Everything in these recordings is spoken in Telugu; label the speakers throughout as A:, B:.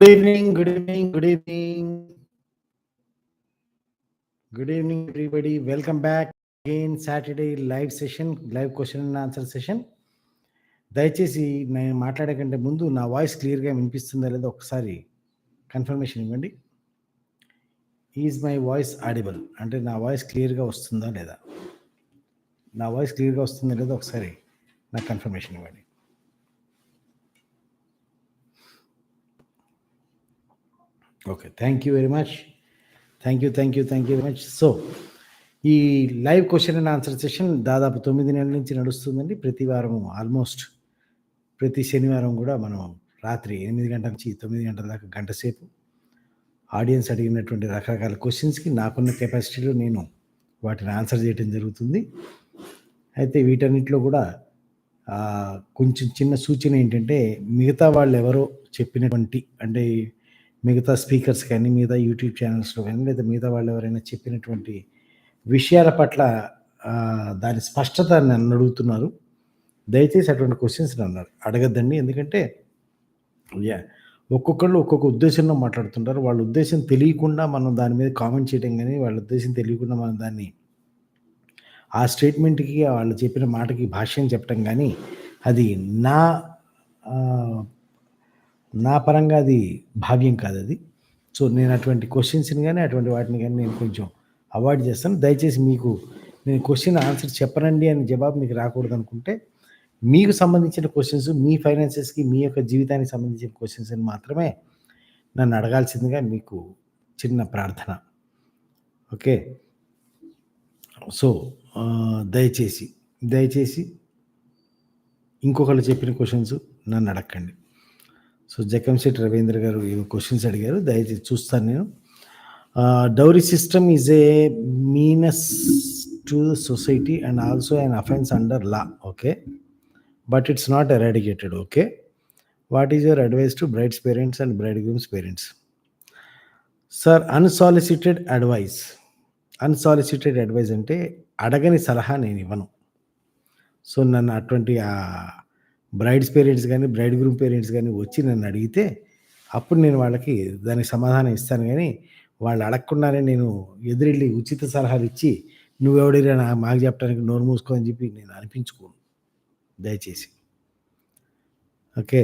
A: Good evening, good evening, good evening. Good evening, everybody. Welcome back again Saturday live session, live question and answer session. దయచేసి నేను మాట్లాడే కంటే ముందు నా వాయిస్ క్లియర్గా వినిపిస్తుందా లేదో ఒకసారి కన్ఫర్మేషన్ ఇవ్వండి ఈజ్ మై వాయిస్ ఆడిబుల్ అంటే నా వాయిస్ క్లియర్గా వస్తుందా లేదా నా వాయిస్ క్లియర్గా వస్తుందా లేదో ఒకసారి నాకు కన్ఫర్మేషన్ ఇవ్వండి okay thank you very much thank you thank you thank you very much so ఈ live question and answer session దాదాపు తొమ్మిది నెలల నుంచి నడుస్తుందండి. ప్రతి వారం ఆల్మోస్ట్ ప్రతి శనివారం కూడా మనం రాత్రి ఎనిమిది గంటల నుంచి తొమ్మిది గంటల దాకా గంట సేపు ఆడియన్స్ అడిగినటువంటి రకరకాల క్వశ్చన్స్కి నాకున్న కెపాసిటీలో నేను వాటిని ఆన్సర్ చేయడం జరుగుతుంది. అయితే వీటన్నిటిలో కూడా కొంచెం చిన్న సూచన ఏంటంటే మిగతా వాళ్ళు ఎవరో చెప్పినటువంటి అంటే మిగతా స్పీకర్స్ కానీ మిగతా యూట్యూబ్ ఛానల్స్లో కానీ లేదా మిగతా వాళ్ళు ఎవరైనా చెప్పినటువంటి విషయాల పట్ల దాని స్పష్టత నన్ను అడుగుతున్నారు. దయచేసి అటువంటి క్వశ్చన్స్ నన్ను అడగద్దండి. ఎందుకంటే యా ఒక్కొక్కళ్ళు ఒక్కొక్క ఉద్దేశంలో మాట్లాడుతుంటారు. వాళ్ళ ఉద్దేశం తెలియకుండా మనం దాని మీద కామెంట్ చేయడం కానీ వాళ్ళ ఉద్దేశం తెలియకుండా మనం దాన్ని ఆ స్టేట్మెంట్కి వాళ్ళు చెప్పిన మాటకి భాష్యం చెప్పడం కానీ అది నా నా పరంగా అది భావ్యం కాదు అది. సో నేను అటువంటి క్వశ్చన్స్ని కానీ అటువంటి వాటిని కానీ నేను కొంచెం అవాయిడ్ చేస్తాను. దయచేసి మీకు నేను క్వశ్చన్ ఆన్సర్ చెప్పనండి అని జవాబు మీకు రాకూడదు అనుకుంటే మీకు సంబంధించిన క్వశ్చన్స్ మీ ఫైనాన్సెస్కి మీ యొక్క జీవితానికి సంబంధించిన క్వశ్చన్స్ అని మాత్రమే నన్ను అడగాల్సిందిగా మీకు చిన్న ప్రార్థన. ఓకే? సో దయచేసి దయచేసి ఇంకొకళ్ళు చెప్పిన క్వశ్చన్స్ నన్ను అడగండి సో జకంశెట్టి రవీంద్ర గారు ఈ క్వశ్చన్స్ అడిగారు. దయచేసి చూస్తాను నేను. Dowry system is a menace to society and also an offence under law okay but it's not eradicated okay what is your advice to bride's parents and bride groom's parents sir unsolicited advice unsolicited advice అంటే అడగని సలహా నేను ఇవ్వను. సో నన్ను అటువంటి బ్రైడ్స్ పేరెంట్స్ కానీ బ్రైడ్ గ్రూమ్ పేరెంట్స్ కానీ వచ్చి నన్ను అడిగితే అప్పుడు నేను వాళ్ళకి దానికి సమాధానం ఇస్తాను కానీ వాళ్ళు అడగకుండానే నేను ఎదురెళ్ళి ఉచిత సలహాలు ఇచ్చి నువ్వెవడిరా నా మాకు చెప్పడానికి నోరు మూసుకో అని చెప్పి నేను అనిపించుకోను దయచేసి. Okay.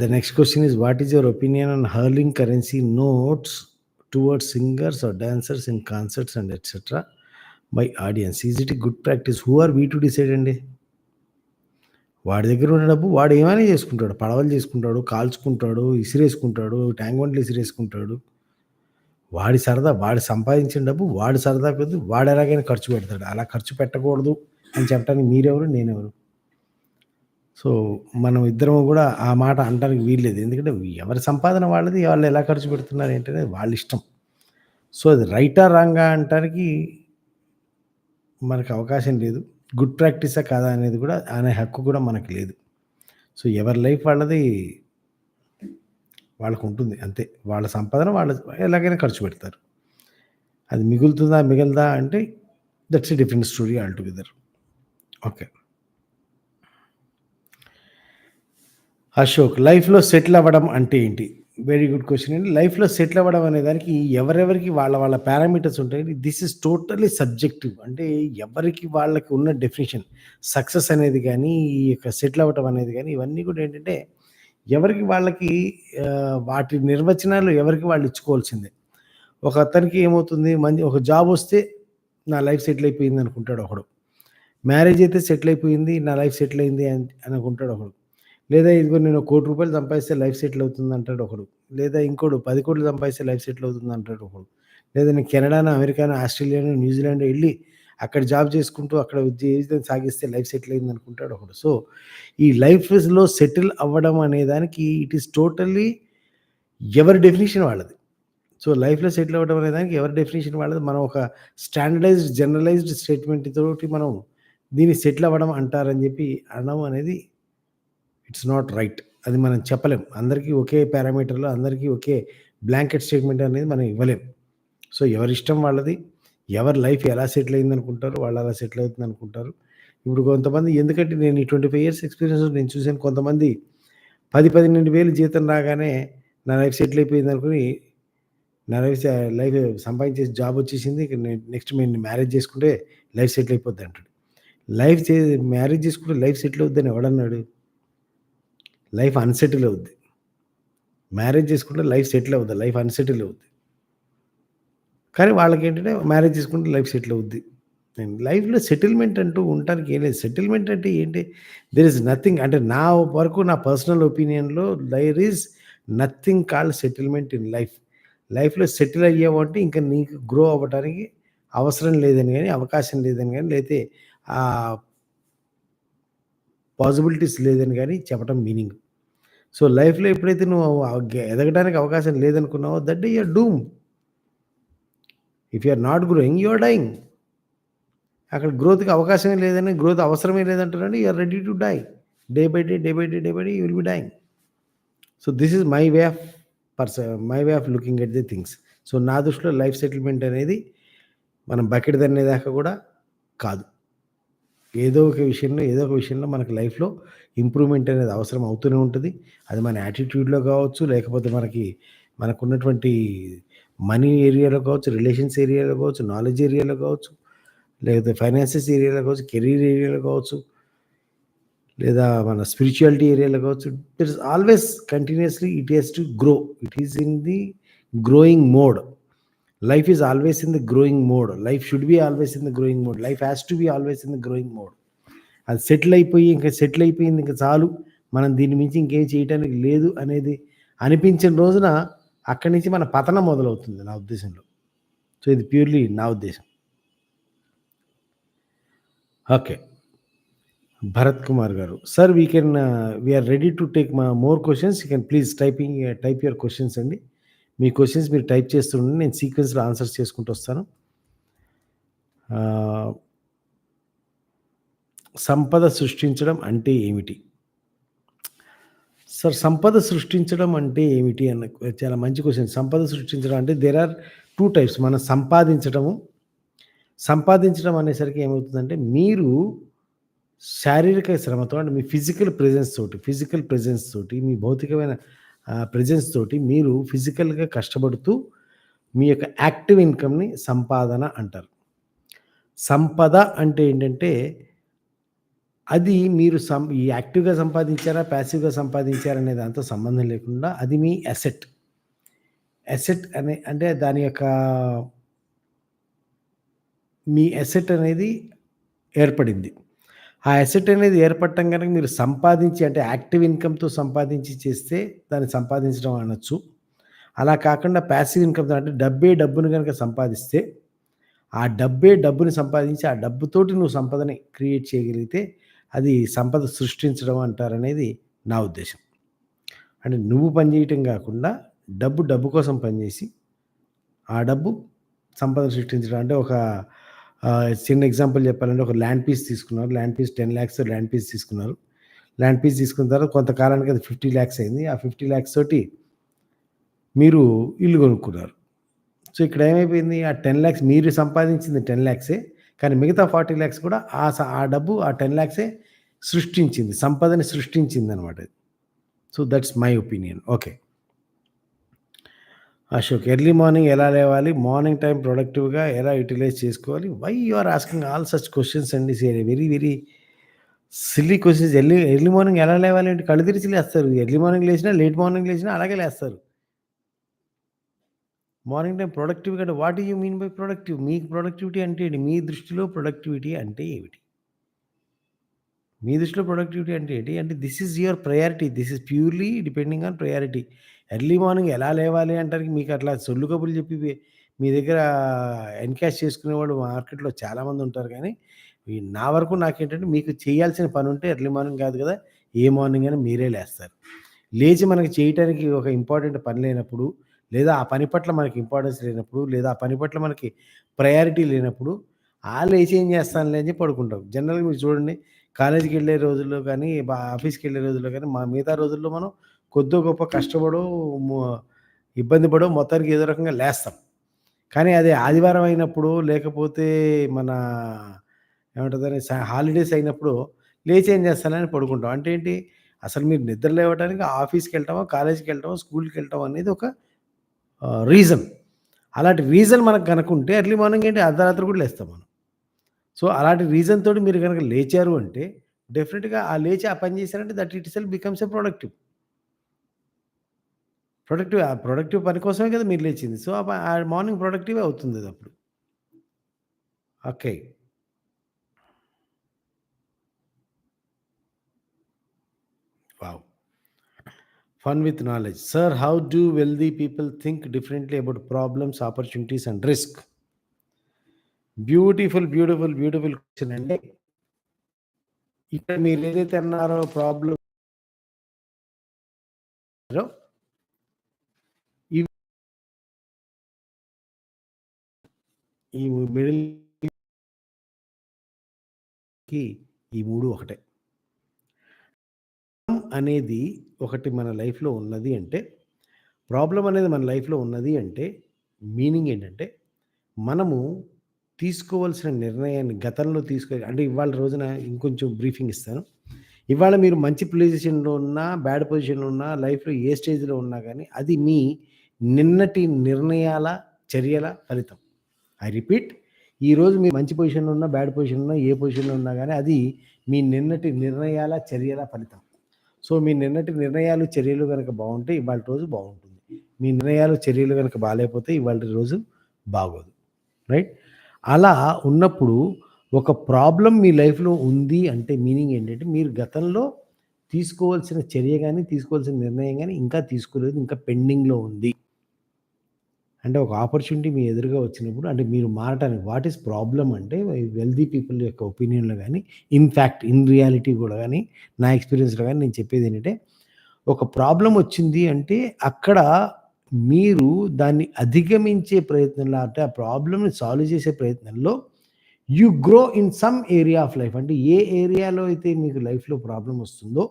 A: The next question is what is your opinion on hurling currency notes towards singers or dancers in concerts and etcetera by audience is it good practice who are we to decide అండి? వాడి దగ్గర ఉన్న డబ్బు వాడు ఏమైనా చేసుకుంటాడు. పడవలు చేసుకుంటాడు కాల్చుకుంటాడు ఇసిరేసుకుంటాడు ట్యాంక్ బండ్లు ఇసిరేసుకుంటాడు. వాడి సరదా వాడు సంపాదించిన డబ్బు వాడి సరదా కొద్ది వాడు ఎలాగైనా ఖర్చు పెడతాడు. అలా ఖర్చు పెట్టకూడదు అని చెప్పడానికి మీరెవరు నేనెవరు? సో మనం ఇద్దరం కూడా ఆ మాట అనడానికి వీల్లేదు. ఎందుకంటే ఎవరి సంపాదన వాళ్ళది వాళ్ళు ఎలా ఖర్చు పెడుతున్నారు ఏంటనే వాళ్ళ ఇష్టం. సో అది రైటా రాంగా అంటానికి మనకు అవకాశం లేదు. గుడ్ ప్రాక్టీసా కాదా అనేది కూడా అనే హక్కు కూడా మనకు లేదు. సో ఎవరి లైఫ్ వాళ్ళది వాళ్ళకు ఉంటుంది. అంతే. వాళ్ళ సంపాదన వాళ్ళు ఎలాగైనా ఖర్చు పెడతారు. అది మిగులుతుందా మిగలదా అంటే that's a different story all together okay. Ashok లైఫ్లో సెటిల్ అవ్వడం అంటే ఏంటి? వెరీ గుడ్ క్వశ్చన్ అండి లైఫ్లో సెటిల్ అవ్వడం అనే దానికి ఎవరెవరికి వాళ్ళ వాళ్ళ పారామీటర్స్ ఉంటాయి. దిస్ ఇస్ టోటలీ సబ్జెక్టివ్ అంటే ఎవరికి వాళ్ళకి ఉన్న డెఫినేషన్ సక్సెస్ అనేది కానీ ఈ యొక్క సెటిల్ అవ్వటం అనేది కానీ ఇవన్నీ కూడా ఏంటంటే ఎవరికి వాళ్ళకి వాటి నిర్వచనాలు ఎవరికి వాళ్ళు ఇచ్చుకోవాల్సిందే. ఒక అతనికి ఏమవుతుంది? మంచి ఒక జాబ్ వస్తే నా లైఫ్ సెటిల్ అయిపోయింది అనుకుంటాడు ఒకడు. మ్యారేజ్ అయితే సెటిల్ అయిపోయింది నా లైఫ్ సెటిల్ అయింది అని అనుకుంటాడు ఒకడు. లేదా ఇదిగో నేను కోటి రూపాయలు సంపాదిస్తే లైఫ్ సెటిల్ అవుతుంది అంటాడు ఒకడు. లేదా ఇంకోడు పది కోట్లు సంపాదిస్తే లైఫ్ సెటిల్ అవుతుంది అంటాడు ఒకడు. లేదా నేను కెనడాను అమెరికాను ఆస్ట్రేలియాను న్యూజిలాండ్ వెళ్ళి అక్కడ జాబ్ చేసుకుంటూ అక్కడ జీవితం సాగిస్తే లైఫ్ సెటిల్ అయింది అనుకుంటాడు ఒకడు. సో ఈ లైఫ్లో సెటిల్ అవ్వడం అనే దానికి ఇట్ ఈస్ టోటల్లీ ఎవరి డెఫినేషన్ వాళ్ళది. సో లైఫ్లో సెటిల్ అవ్వడం అనే దానికి ఎవరి డెఫినేషన్ వాళ్ళది? మనం ఒక స్టాండర్డైజ్డ్ జనరలైజ్డ్ స్టేట్మెంట్ తోటి మనం దీన్ని సెటిల్ అవ్వడం అంటారని చెప్పి అనడం అనేది ఇట్స్ నాట్ రైట్. అది మనం చెప్పలేం. అందరికీ ఒకే పారామీటర్లో అందరికీ ఒకే బ్లాంకెట్ స్టేట్మెంట్ అనేది మనం ఇవ్వలేం. సో ఎవరి ఇష్టం వాళ్ళది? ఎవరి లైఫ్ ఎలా సెటిల్ అయింది అనుకుంటారు వాళ్ళు అలా సెటిల్ అవుతుంది అనుకుంటారు ఇప్పుడు కొంతమంది ఎందుకంటే నేను ఈ ట్వంటీ ఫైవ్ ఇయర్స్ ఎక్స్పీరియన్స్ నేను చూసాను కొంతమంది పది పన్నెండు వేలు జీతం రాగానే నా లైఫ్ సెటిల్ అయిపోయింది అనుకుని నా లైఫ్ లైఫ్ సంపాదించేసి జాబ్ వచ్చేసింది ఇక నెక్స్ట్ నేను మ్యారేజ్ చేసుకుంటే లైఫ్ సెటిల్ అయిపోద్ది అంటాడు. లైఫ్ చే మ్యారేజ్ చేసుకుంటే లైఫ్ సెటిల్ అవుద్దని ఎవడన్నాడు? లైఫ్ అన్సెటిల్ అవుద్ది. మ్యారేజ్ చేసుకుంటే లైఫ్ సెటిల్ అవుద్ది లైఫ్ అన్సెటిల్ అవుద్ది. కానీ వాళ్ళకి ఏంటంటే మ్యారేజ్ చేసుకుంటే లైఫ్ సెటిల్ అవుద్ది. లైఫ్లో సెటిల్మెంట్ అంటూ ఉండటానికి ఏం లేదు. సెటిల్మెంట్ అంటే ఏంటి? దెర్ ఇస్ నథింగ్ అంటే నా వరకు నా personal ఒపీనియన్లో there is nothing call settlement in life లైఫ్లో సెటిల్ అయ్యావు అంటే ఇంకా నీకు గ్రో అవ్వడానికి అవసరం లేదని కానీ అవకాశం లేదని కానీ లేతే పాసిబిలిటీస్ లేదని కానీ చెప్పడం మీనింగ్. సో లైఫ్లో ఎప్పుడైతే నువ్వు ఎదగడానికి అవకాశం లేదనుకున్నావో that you're doom. If you are not growing you are dying. అక్కడ గ్రోత్కి అవకాశమే లేదని గ్రోత్ అవసరమే లేదంటారండి you're ready to die. Day by day day by day day by day you will be dying. So this is my way of పర్స my way of looking at the things. So నా దృష్టిలో లైఫ్ సెటిల్మెంట్ అనేది మనం బకెట్ దాకా కూడా కాదు. ఏదో ఒక విషయంలో ఏదో ఒక విషయంలో మనకి లైఫ్లో ఇంప్రూవ్మెంట్ అనేది అవసరం అవుతూనే ఉంటుంది. అది మన యాటిట్యూడ్లో కావచ్చు లేకపోతే మనకి మనకున్నటువంటి మనీ ఏరియాలో కావచ్చు రిలేషన్స్ ఏరియాలో కావచ్చు నాలెడ్జ్ ఏరియాలో కావచ్చు లేకపోతే ఫైనాన్సెస్ ఏరియాలో కావచ్చు కెరీర్ ఏరియాలో కావచ్చు లేదా మన స్పిరిచువాలిటీ ఏరియాలో కావచ్చు it is always continuously it has to grow it is in the growing mode life is always in the growing mode life should be always in the growing mode life has to be always in the growing mode అది సెటిల్ అయిపోయి ఇంకా సెటిల్ అయిపోయింది ఇంకా చాలు. మనం దీని మించి ఇంకేం చేయడానికి లేదు అనేది అనిపించిన రోజున అక్కడి నుంచి మన పతనం మొదలవుతుంది నా ఉద్దేశంలో. సో ఇది ప్యూర్లీ నా ఉద్దేశం. ఓకే. భరత్ కుమార్ గారు sir we can we're ready to take మా more questions you can please typing type your questions అండి. మీ క్వశ్చన్స్ మీరు టైప్ చేస్తుండండి నేను సీక్వెన్స్లో ఆన్సర్స్ చేసుకుంటూ వస్తాను. సంపద సృష్టించడం అంటే ఏమిటి? సార్ సంపద సృష్టించడం అంటే ఏమిటి అన్న చాలా మంచి క్వశ్చన్ సంపద సృష్టించడం అంటే దేర్ ఆర్ టూ టైప్స్ మనం సంపాదించడము సంపాదించడం అనేసరికి ఏమవుతుందంటే మీరు శారీరక శ్రమతో అంటే మీ ఫిజికల్ ప్రెజెన్స్ తోటి ఫిజికల్ ప్రెజెన్స్ తోటి మీ భౌతికమైన ప్రెజెన్స్ తోటి మీరు ఫిజికల్గా కష్టపడుతూ మీ యొక్క యాక్టివ్ ఇన్కమ్ని సంపాదన అంటారు. సంపద అంటే ఏంటంటే అది మీరు సం ఈ యాక్టివ్గా సంపాదించారా ప్యాసివ్గా సంపాదించారా అనే దాంతో సంబంధం లేకుండా అది మీ అసెట్ అసెట్ అనే అంటే దాని యొక్క మీ అసెట్ అనేది ఏర్పడింది. ఆ అసెట్ అనేది ఏర్పడటం కనుక మీరు సంపాదించి అంటే యాక్టివ్ ఇన్కమ్తో సంపాదించి చేస్తే దాన్ని సంపాదించడం అనొచ్చు. అలా కాకుండా ప్యాసివ్ ఇన్కమ్తో అంటే డబ్బే డబ్బును కనుక సంపాదిస్తే ఆ డబ్బే డబ్బుని సంపాదించి ఆ డబ్బుతోటి నువ్వు సంపదని క్రియేట్ చేయగలిగితే అది సంపద సృష్టించడం అంటారనేది నా ఉద్దేశం. అంటే నువ్వు పనిచేయటం కాకుండా డబ్బు డబ్బు కోసం పనిచేసి ఆ డబ్బు సంపద సృష్టించడం అంటే ఒక చిన్న ఎగ్జాంపుల్ చెప్పాలంటే ఒక ల్యాండ్ పీస్ తీసుకున్నారు. Land piece ten lakhs land piece తీసుకున్నారు. ల్యాండ్ పీస్ తీసుకున్న తర్వాత కొంతకాలానికి అది ఫిఫ్టీ ల్యాక్స్ అయింది. ఆ ఫిఫ్టీ ల్యాక్స్ తోటి మీరు ఇల్లు కొనుక్కున్నారు. సో ఇక్కడ ఏమైపోయింది? ఆ టెన్ ల్యాక్స్ మీరు సంపాదించింది టెన్ ల్యాక్సే కానీ మిగతా ఫార్టీ ల్యాక్స్ కూడా ఆ ఆ డబ్బు ఆ టెన్ ల్యాక్సే సృష్టించింది. సంపదని సృష్టించింది అనమాట so that's my opinion. Okay. Ashok early morning ఎలా లేవాలి? మార్నింగ్ టైం ప్రొడక్టివ్గా ఎలా యూటిలైజ్ చేసుకోవాలి? Why you are asking all such questions అండి very very silly questions early early morning ఎలా లేవాలి అంటే కళ్ళు తెరిచి లేస్తారు. ఎర్లీ మార్నింగ్ లేచినా లేట్ మార్నింగ్ లేచినా అలాగే లేస్తారు. మార్నింగ్ టైం ప్రొడక్టివ్ అంటే what you mean by productive మీకు ప్రొడక్టివిటీ అంటే ఏంటి? మీ దృష్టిలో ప్రొడక్టివిటీ అంటే ఏమిటి? మీ దృష్టిలో ప్రొడక్టివిటీ అంటే ఏంటి? అంటే this is your priority this is purely depending on priority early morning ఎలా లేవాలి అంటానికి మీకు అట్లా సొల్లు కబుర్లు చెప్పి మీ దగ్గర ఎన్కాష్ చేసుకునేవాడు మార్కెట్లో చాలామంది ఉంటారు కానీ నా వరకు నాకేంటంటే మీకు చేయాల్సిన పని ఉంటే ఎర్లీ మార్నింగ్ కాదు కదా ఏ మార్నింగ్ అయినా మీరే లేస్తారు. లేచి మనకి చేయటానికి ఒక ఇంపార్టెంట్ పని లేనప్పుడు లేదా ఆ పని పట్ల మనకి ఇంపార్టెన్స్ లేనప్పుడు లేదా ఆ పని పట్ల మనకి ప్రయారిటీ లేనప్పుడు ఆ లేచి ఏం చేస్తానులే అని చెప్పి పడుకుంటాం. జనరల్గా మీరు చూడండి కాలేజీకి వెళ్ళే రోజుల్లో కానీ ఆఫీస్కి వెళ్ళే రోజుల్లో కానీ మా మిగతా రోజుల్లో మనం కొద్దో గొప్ప కష్టపడో ఇబ్బంది పడో మొత్తానికి ఏదో రకంగా లేస్తాం కానీ అది ఆదివారం అయినప్పుడు లేకపోతే మన ఏమంటుందని హాలిడేస్ అయినప్పుడు లేచి ఏం చేస్తానని పడుకుంటాం అంటే ఏంటి అసలు మీరు నిద్ర లేవడానికి ఆఫీస్‌కి వెళ్ళటమో, కాలేజ్‌కి వెళ్ళటమో, స్కూల్‌కి వెళ్ళటం అనేది ఒక రీజన్. అలాంటి రీజన్ మనకు గనకుంటే ఎర్లీ మార్నింగ్ ఏంటి అర్ధరాత్రి కూడా లేస్తాం మనం. సో, అలాంటి రీజన్ తోటి మీరు గనక లేచారు అంటే డెఫినిట్‌గా ఆ లేచి ఆ పని చేశారంటే that itself becomes a productive. Productive ఆ ప్రొడక్టివ్ పని కోసమే కదా మీరు లేచింది. సో, ఆ మార్నింగ్ ప్రొడక్టివే మార్నింగ్ ప్రొడక్టివే అవుతుందదప్పుడు. Okay. Wow! Fun with knowledge. Sir how do wealthy people think differently about problems, opportunities and risk? Beautiful, beautiful, beautiful question అండి. ఇక్కడ మీరేదైతే అన్నారో ప్రాబ్లమ్ ఈ మిడిల్కి ఈ మూడు ఒకటే. అనేది ఒకటి మన లైఫ్‌లో ఉన్నది అంటే, ప్రాబ్లం అనేది మన లైఫ్‌లో ఉన్నది అంటే, మీనింగ్ ఏంటంటే, మనము తీసుకోవాల్సిన నిర్ణయాన్ని గతంలో తీసుకో అంటే ఇవాళ రోజున ఇంకొంచెం బ్రీఫింగ్ ఇస్తాను. ఇవాళ మీరు మంచి పొజిషన్‌లో ఉన్నా, బ్యాడ్ పొజిషన్‌లో ఉన్నా, లైఫ్‌లో ఏ స్టేజ్‌లో ఉన్నా కానీ అది మీ నిన్నటి నిర్ణయాల, చర్యల ఫలితం. ఐ రిపీట్ ఈరోజు మీరు మంచి పొజిషన్‌లో ఉన్నా, బ్యాడ్ పొజిషన్‌లో ఉన్నా, ఏ పొజిషన్‌లో ఉన్నా కానీ అది మీ నిన్నటి నిర్ణయాల, చర్యల ఫలితం. సో, మీ నిన్నటి నిర్ణయాలు, చర్యలు కనుక బాగుంటే ఇవాళ రోజు బాగుంటుంది మీ నిర్ణయాలు, చర్యలు గనక బాగాలేకపోతే ఇవాళ రోజు బాగోదు. రైట్? అలా ఉన్నప్పుడు ఒక ప్రాబ్లం మీ లైఫ్‌లో ఉంది అంటే మీనింగ్ ఏంటంటే, మీరు గతంలో తీసుకోవాల్సిన చర్య కానీ తీసుకోవాల్సిన నిర్ణయం కానీ ఇంకా తీసుకోలేదు. ఇంకా పెండింగ్‌లో ఉంది. అంటే ఒక ఆపర్చునిటీ మీ ఎదురుగా వచ్చినప్పుడు అంటే మీరు మారటానికి వాట్ ఈస్ ప్రాబ్లమ్ అంటే వెల్తీ పీపుల్ యొక్క ఒపీనియన్‌లో కానీ ఇన్ ఫ్యాక్ట్ ఇన్ రియాలిటీ కూడా కానీ నా ఎక్స్‌పీరియన్స్‌లో కానీ నేను చెప్పేదేంటంటే, ఒక ప్రాబ్లం వచ్చింది అంటే అక్కడ మీరు దాన్ని అధిగమించే ప్రయత్నంలో అంటే ఆ ప్రాబ్లమ్‌ని సాల్వ్ చేసే ప్రయత్నంలో you grow in some area of life. అంటే ఏ ఏరియాలో అయితే మీకు లైఫ్‌లో ప్రాబ్లం వస్తుందో,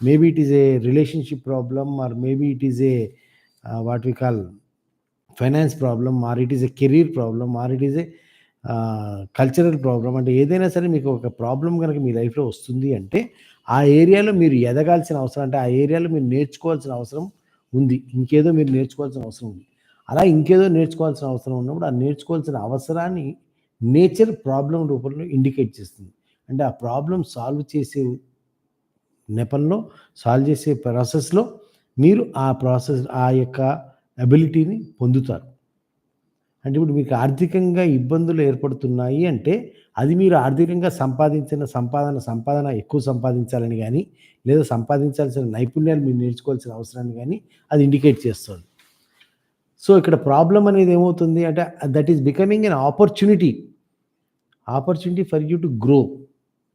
A: maybe it is a relationship problem or maybe it is a what we call finance problem or it is a career problem or it is a cultural problem అంటే ఏదైనా సరే మీకు ఒక ప్రాబ్లం కనుక మీ లైఫ్‌లో వస్తుంది అంటే, ఆ ఏరియాలో మీరు ఎదగాల్సిన అవసరం అంటే ఆ ఏరియాలో మీరు నేర్చుకోవాల్సిన అవసరం ఉంది. ఇంకేదో మీరు నేర్చుకోవాల్సిన అవసరం ఉంది. అలా ఇంకేదో నేర్చుకోవాల్సిన అవసరం ఉన్నప్పుడు ఆ నేర్చుకోవాల్సిన అవసరాన్ని నేచర్ ప్రాబ్లం రూపంలో ఇండికేట్ చేస్తుంది. అంటే ఆ ప్రాబ్లం సాల్వ్ చేసే నెపంలో సాల్వ్ చేసే ప్రాసెస్‌లో మీరు ఆ ప్రాసెస్ ఆ యొక్క అబిలిటీని పొందుతారు. అంటే ఇప్పుడు మీకు ఆర్థికంగా ఇబ్బందులు ఏర్పడుతున్నాయి అంటే, అది మీరు ఆర్థికంగా సంపాదించిన సంపాదన, సంపాదన ఎక్కువ సంపాదించాలని కానీ లేదా సంపాదించాల్సిన నైపుణ్యాలు మీరు నేర్చుకోవాల్సిన అవసరాన్ని కానీ అది ఇండికేట్ చేస్తుంది. సో, ఇక్కడ ప్రాబ్లం అనేది ఏమవుతుంది అంటే that is becoming an opportunity. Opportunity for you to grow.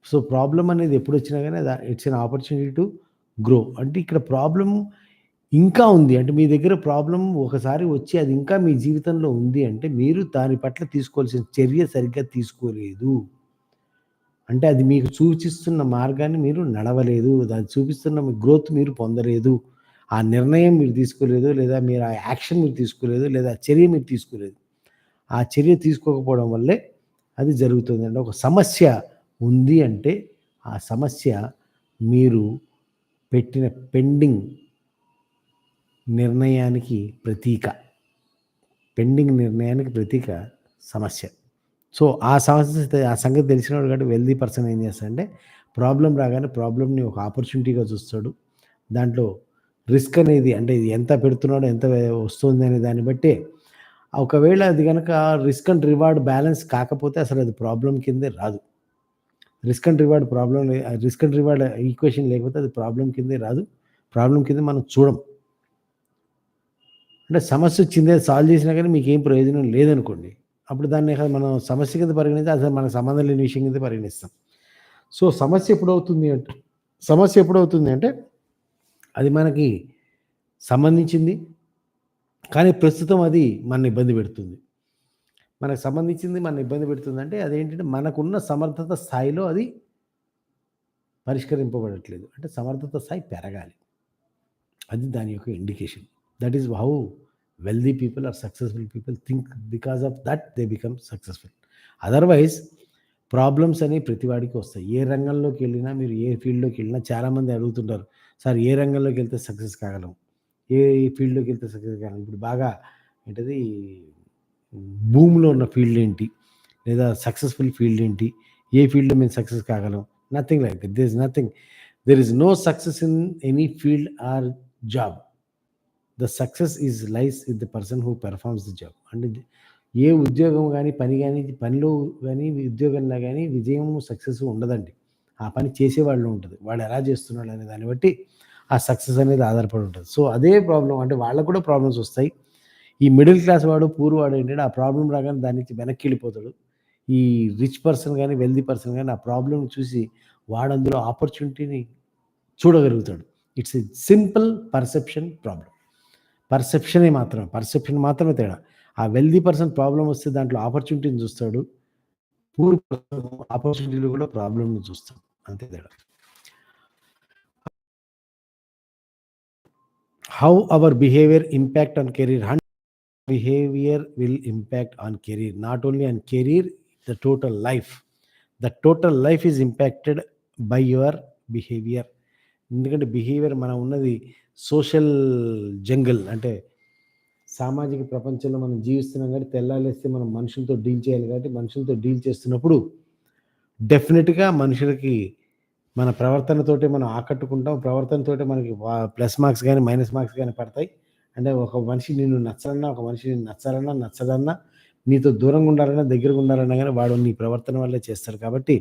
A: So, problem అనేది ఎప్పుడు వచ్చినా కానీ it's an opportunity to grow. అంటే ఇక్కడ ప్రాబ్లమ్ ఇంకా ఉంది. అంటే మీ దగ్గర ప్రాబ్లం ఒకసారి వచ్చి అది ఇంకా మీ జీవితంలో ఉంది అంటే, మీరు దాని పట్ల తీసుకోవాల్సిన చర్య సరిగ్గా తీసుకోలేదు. అంటే అది మీకు సూచిస్తున్న మార్గాన్ని మీరు నడవలేదు. దాన్ని చూపిస్తున్న మీ గ్రోత్ మీరు పొందలేదు. ఆ నిర్ణయం మీరు తీసుకోలేదు. లేదా మీరు ఆ యాక్షన్ మీరు తీసుకోలేదు. లేదా చర్య మీరు తీసుకోలేదు. ఆ చర్య తీసుకోకపోవడం వల్లే అది జరుగుతుంది అంటే ఒక సమస్య ఉంది అంటే, ఆ సమస్య మీరు పెట్టిన పెండింగ్ నిర్ణయానికి ప్రతీక. పెండింగ్ నిర్ణయానికి ప్రతీక సమస్య. సో, ఆ సమస్య ఆ సంగతి తెలిసినవాడు కాబట్టి వెల్దీ పర్సన్ ఏం చేస్తాడంటే, ప్రాబ్లం రాగానే ప్రాబ్లమ్‌ని ఒక ఆపర్చునిటీగా చూస్తాడు. దాంట్లో రిస్క్ అనేది అంటే ఇది ఎంత పెడుతున్నాడో, ఎంత వస్తుంది అనే దాన్ని బట్టే ఒకవేళ అది కనుక రిస్క్ అండ్ రివార్డ్ బ్యాలెన్స్ కాకపోతే అసలు అది ప్రాబ్లం కిందే రాదు. Risk and reward problem risk and reward equation లేకపోతే అది ప్రాబ్లం కిందే రాదు. ప్రాబ్లం కింద మనం చూడం. అంటే సమస్య వచ్చిందే సాల్వ్ చేసినా కానీ మీకు ఏం ప్రయోజనం లేదనుకోండి. అప్పుడు దాన్ని మనం సమస్య కింద పరిగణించి అసలు మనకు సంబంధం లేని విషయం కింద పరిగణిస్తాం. సో, సమస్య ఎప్పుడవుతుంది అంటే సమస్య ఎప్పుడవుతుంది అంటే, అది మనకి సంబంధించింది. కానీ ప్రస్తుతం అది మన ఇబ్బంది పెడుతుంది. మనకు సంబంధించింది మన ఇబ్బంది పెడుతుంది అంటే అదేంటంటే మనకున్న సమర్థత స్థాయిలో అది పరిష్కరింపబడట్లేదు. అంటే సమర్థత స్థాయి పెరగాలి. అది దాని యొక్క indication. That is how wealthy people are successful people think because of that they become successful. Otherwise problems అనేవి ప్రతివాడికి వస్తాయి. ఏ రంగంలోకి వెళ్ళినా మీరు ఏ ఫీల్డ్లోకి వెళ్ళినా చాలామంది అడుగుతుంటారు. సార్ ఏ రంగంలోకి వెళ్తే సక్సెస్ కాగలం? ఏ ఫీల్డ్లోకి వెళ్తే సక్సెస్ కాగలం? ఇప్పుడు బాగా ఏంటది భూమిలో ఉన్న ఫీల్డ్ ఏంటి? లేదా సక్సెస్ఫుల్ ఫీల్డ్ ఏంటి? ఏ ఫీల్డ్లో మేము success కాగలం? Nothing like that there is nothing there is no success in any field or job the success is lies in the person who performs the job అంటే ఏ ఉద్యోగం కానీ పని కానీ పనిలో కానీ ఉద్యోగంలో కానీ విజయం సక్సెస్ ఉండదండి. ఆ పని చేసేవాళ్ళు ఉంటుంది. వాళ్ళు ఎలా చేస్తున్నాడు అనే దాన్ని బట్టి ఆ సక్సెస్ అనేది ఆధారపడి ఉంటుంది. సో అదే ప్రాబ్లం అంటే వాళ్ళకు కూడా ప్రాబ్లమ్స్ వస్తాయి. ఈ మిడిల్ క్లాస్ వాడు పూర్ వాడు ఏంటంటే ఆ ప్రాబ్లం రాగానే దాని నుంచి వెనక్కి వెళ్ళిపోతాడు. ఈ రిచ్ పర్సన్ కానీ వెల్దీ పర్సన్ కానీ ఆ ప్రాబ్లం చూసి వాడు అందులో ఆపర్చునిటీని చూడగలుగుతాడు. It's a simple perception problem పర్సెప్షనే మాత్రమే పర్సెప్షన్ మాత్రమే తేడా. ఆ వెల్దీ పర్సన్ ప్రాబ్లం వస్తే దాంట్లో ఆపర్చునిటీని చూస్తాడు. పూర్ పర్సన్ ఆపర్చునిటీలు కూడా ప్రాబ్లంను చూస్తాడు. అంతే తేడా. How our behaviour impact on career hundred behaviour will impact on career not only on career the total life the total life is impacted by your behaviour ఎందుకంటే బిహేవియర్ మనం ఉన్నది సోషల్ జంగల్ అంటే సామాజిక ప్రపంచంలో మనం జీవిస్తున్నాం కాబట్టి తెల్లాలేస్తే మనం మనుషులతో డీల్ చేయాలి కాబట్టి మనుషులతో డీల్ చేస్తున్నప్పుడు డెఫినెట్గా మనుషులకి మన ప్రవర్తనతోటే మనం ఆకట్టుకుంటాం. ప్రవర్తనతోటే మనకి ప్లస్ మార్క్స్ కానీ మైనస్ మార్క్స్ కానీ పడతాయి. అంటే ఒక మనిషి నిన్ను నచ్చాలన్నా ఒక మనిషి నిన్ను నచ్చాలన్నా నచ్చదన్నా నీతో దూరంగా ఉండాలన్నా దగ్గరగా ఉండాలన్నా కానీ వాడు నీ ప్రవర్తన వల్లే చేస్తారు కాబట్టి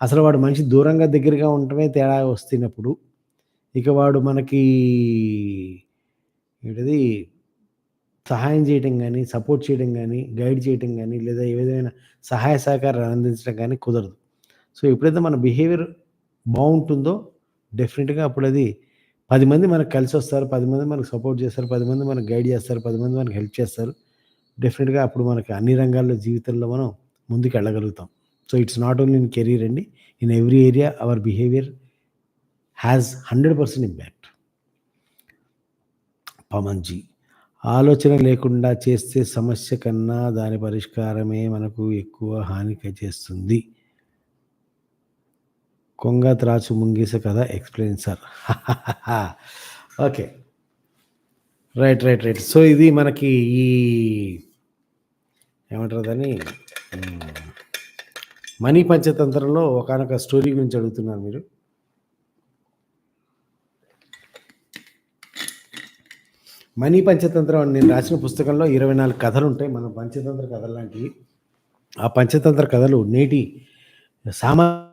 A: అసలు వాడు మనిషి దూరంగా దగ్గరగా ఉండటమే తేడా వస్తున్నప్పుడు ఇక వాడు మనకి ఏంటిది? సహాయం చేయడం కానీ సపోర్ట్ చేయడం కానీ గైడ్ చేయడం కానీ లేదా ఏ విధమైన సహాయ సహకారాలు అందించడం కానీ కుదరదు. సో ఎప్పుడైతే మన బిహేవియర్ బాగుంటుందో డెఫినెట్గా అప్పుడు అది పది మంది మనకు కలిసి వస్తారు పది మంది మనకు సపోర్ట్ చేస్తారు పది మంది మనకు గైడ్ చేస్తారు పది మంది మనకు హెల్ప్ చేస్తారు. డెఫినెట్గా అప్పుడు మనకి అన్ని రంగాల్లో జీవితంలో మనం ముందుకు వెళ్ళగలుగుతాం so it's not only in career అండి in every area our behaviour has hundred percent impact పమంజీ ఆలోచన లేకుండా చేస్తే సమస్య కన్నా దాని పరిష్కారమే మనకు ఎక్కువ హాని చేస్తుంది. కొంగ త్రాచు ముంగీస కథ explain sir okay right right right so ఇది మనకి ఈ ఏమంటారు దాన్ని? మనీ పంచతంత్రంలో ఒకనొక స్టోరీ గురించి అడుగుతున్నారు మీరు. మనీ పంచతంత్రం అని నేను రాసిన పుస్తకంలో ఇరవై నాలుగు కథలు ఉంటాయి మన పంచతంత్ర కథలు లాంటివి. ఆ పంచతంత్ర కథలు నేటి సామా